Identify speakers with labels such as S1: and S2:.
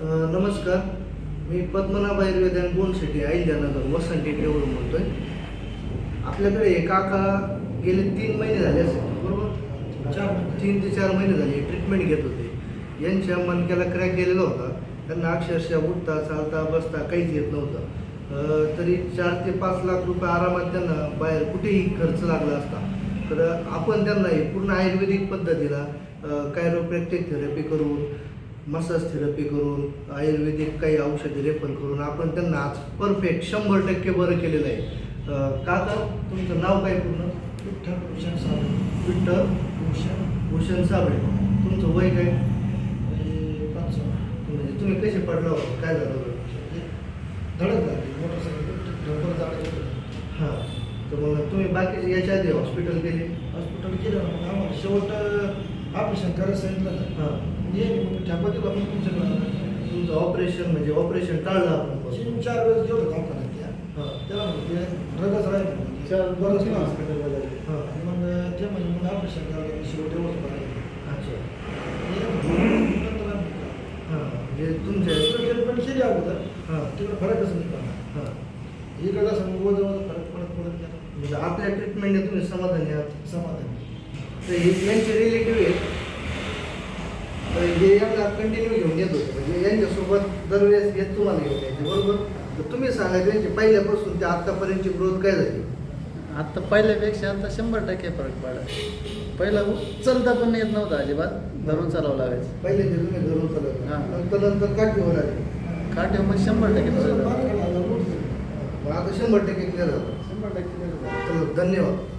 S1: नमस्कार. मी पद्मनाभ आयुर्वेद अँड बोनशेटी अहिल्यानगर वसंत टेवरून बोलतोय. आपल्याकडे एक काका गेले तीन महिने झाले असेल बरोबर?
S2: चार
S1: तीन ते चार महिने झाले ट्रीटमेंट घेत होते. यांच्या मनक्याला क्रॅक गेलेला होता. त्यांना अक्षरशः उठता चालता बसता काहीच येत नव्हतं. तरी चार ते पाच लाख रुपये आरामात त्यांना बाहेर कुठेही खर्च लागला असता. तर आपण त्यांना पूर्ण आयुर्वेदिक पद्धतीला कायरोप्रॅक्टिक थेरपी करून मसाज थेरपी करून आयुर्वेदिक काही औषधी रेफर करून आपण त्यांना आज परफेक्ट शंभर टक्के बरं केलेलं आहे. अं, काका तुमचं नाव काय पूर्ण?
S2: विठ्ठल भूषण साबळे.
S1: विठ्ठल
S2: भूषण.
S1: भूषण साबळे. तुमचं वय काय? म्हणजे तुम्ही कसे पडला होता? काय झालं
S2: धडक झाली. मोटरसायकल
S1: तर मग तुम्ही बाकीचे याच्या आधी हॉस्पिटल गेले.
S2: हॉस्पिटल गेलं ना मग आम्हाला शेवट ऑपरेशन करायला सांगितलं ना
S1: हाँ.
S2: ये मग ठ्यापा दिला पण तुमच्याकडे
S1: तुमचं ऑपरेशन म्हणजे ऑपरेशन टाळलं आपण पण.
S2: तीन चार वेळेस गेलो दवाखान्यात त्या
S1: हाँ.
S2: त्याला म्हणते ड्रगच राहील.
S3: चार
S2: बरंच
S3: तीन
S2: ना
S3: हॉस्पिटलला झाले.
S1: हाँ.
S2: आणि मग ते म्हणजे मग ऑपरेशन करायला शेवट एवढंच करायचं
S1: अच्छा.
S2: नंतर आम्ही
S1: हाँ. म्हणजे तुमच्या
S2: ट्रीटमेंट केली अगोदर.
S1: हाँ.
S2: तिकडे फरकच नाही पडला.
S1: हाँ.
S2: इकडं वज़न वज़न फरक पडत पडत गेला.
S1: म्हणजे आपल्या ट्रीटमेंटने तुम्ही समाधानी आहात
S2: समाधान
S1: तर हे यांचे रिलेटिव्ह आहेत. तर हे यांना कंटिन्यू घेऊन येत. होते म्हणजे यांच्यासोबत दरवेळेस येत तुम्हाला घेऊन यायचे बरोबर? तर तुम्ही सांगा त्यांची पहिल्यापासून ते आत्तापर्यंतची ग्रोथ काय झाली?
S3: आता पहिल्यापेक्षा आता शंभर टक्के फरक पडला. पहिला चलता पण येत नव्हता अजिबात. धरून चालावं लागायचं.
S1: पहिले जे तुम्ही धरून चालत
S3: हां.
S1: नंतर नंतर काठीवर आले.
S3: काटे मग शंभर टक्के फरक.
S1: मग आता शंभर टक्के क्लिअर झालं.
S3: शंभर टक्के
S1: धन्यवाद.